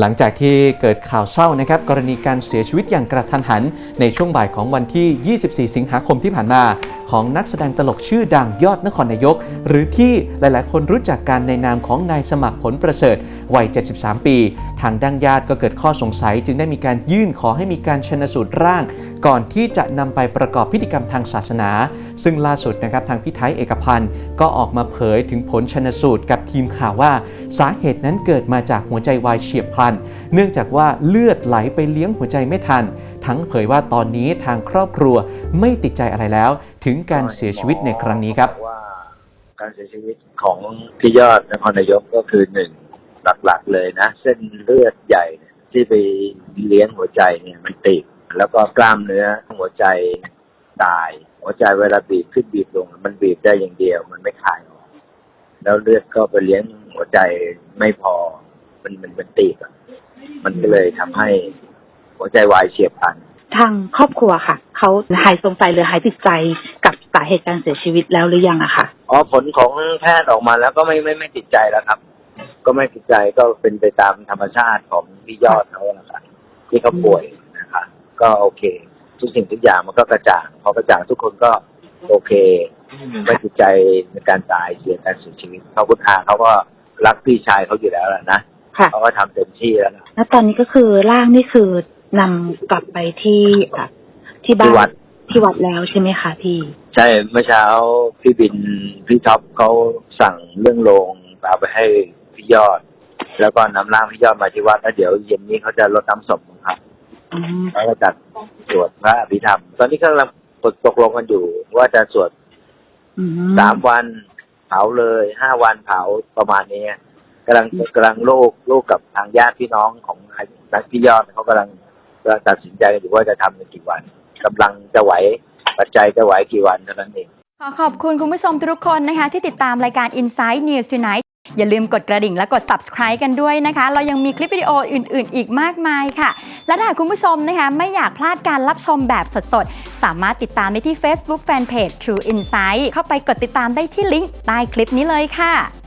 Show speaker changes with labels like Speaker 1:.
Speaker 1: หลังจากที่เกิดข่าวเศร้านะครับกรณีการเสียชีวิตอย่างกระทันหัน ในช่วงบ่ายของวันที่ 24 สิงหาคมที่ผ่านมา ของนักแสดงตลกชื่อดังยอดนครนายก หรือที่หลาย ๆ คนรู้จักกันในนามของนายสมัครผลประเสริฐวัย 73 ปี ทางด้านญาติก็เกิดข้อสงสัย จึงได้มีการยื่นขอให้มีการชนสูตรร่าง ก่อนที่จะนำไปประกอบพิธีกรรมทางศาสนา ซึ่งล่าสุดนะครับทางพี่ไทยเอกพันธ์ก็ออกมาเผยถึงผลชนสูตรกับทีมข่าวว่า สาเหตุนั้นเกิดมาจากหัวใจวายเฉียบพลันเนื่องจากว่าเลือดไหลไปเลี้ยงหัวใจไม่ทัน ทั้งเผยว่าตอนนี้ทางครอบครัวไม่ติดใจอะไรแล้ว ถึงการเสียชีวิตในครั้งนี้ครับ
Speaker 2: ว่าการเสียชีวิตของพี่ยอดนครนายกก็คือหนึ่งหลักๆเลยนะ เส้นเลือดใหญ่ที่ไปเลี้ยงหัวใจเนี่ยมันติด แล้วก็กล้ามเนื้อหัวใจตาย หัวใจเวลาบีบขึ้นบีบลง มันบีบได้อย่างเดียว มันไม่คายออกแล้วเลือดก็ไปเลี้ยงหัวใจไม่พอ มันมันมันตีบอะมันก็เลยทำให้หัวใจวายเฉียบพลัน
Speaker 3: ทางครอบครัวค่ะ เขาหายสงสัยหรือหายติดใจกับสาเหตุการเสียชีวิตแล้วหรือยังอะค่ะ
Speaker 2: อ๋อผลของแพทย์ออกมาแล้วก็ไม่ไม่ไม่ติดใจแล้วครับ ก็ไม่ติดใจก็เป็นไปตามธรรมชาติของพี่ยอดเขาแหละครับ ที่เขาป่วยนะคะก็โอเค ทุกสิ่งทุกอย่างมันก็กระจ่างพอกระจ่างทุกคนก็โอเคไม่ติดใจในการตายเสียการเสียชีวิตเขาคุณอาเขาก็รักพี่ชายเขาอยู่แล้วแหละนะ
Speaker 3: ค่ะ
Speaker 2: เขาก็ทำเต็มที่แล้วนะ
Speaker 3: แล้วตอนนี้ก็คือร่างนี่คือนำกลับไปที่อะที่บ้า
Speaker 2: ที่วัด
Speaker 3: นที่วัดแล้วใช่ไหมคะพี่
Speaker 2: ใช่เมื่อเช้าพี่บินพี่ท็อปเขาสั่งเรื่องโรงเอาไปให้พี่ยอด แล้วก็นำร่างพี่ยอดมาที่วัดแล้วเดี๋ยวเย็นนี้เขาจะรดน้ำศพครับ
Speaker 3: อืม
Speaker 2: แล้วก็จัดสวดพระอภิธรรม ตอนนี้กำลังตกตกลงกันอยู่ ว่าจะสวด
Speaker 3: อืม
Speaker 2: สามวันเผาเลยห้าวันเผาประมาณนี้ กำลังกำลังโลกโลกกับทางญาติพี่น้องของนักพี่ยอดเขากำลังกำลังตัดสินใจอยู่ว่าจะทำในกี่วันกำลังจะไหวปัจจัยจะไหวกี่วันเท่านั้นเอง
Speaker 4: ขอขอบคุณคุณผู้ชมทุกคนนะคะ ที่ติดตามรายการ Inside News Tonight อย่าลืมกดกระดิ่งและกด subscribe กันด้วยนะคะ เรายังมีคลิปวิดีโออื่น ๆ อีกมากมายค่ะ และถ้าคุณผู้ชมนะคะไม่อยากพลาดการรับชมแบบสด ๆ สามารถติดตามได้ที่ Facebook Fanpage True Insight เข้าไปกดติดตามได้ที่ลิงก์ใต้คลิปนี้เลยค่ะ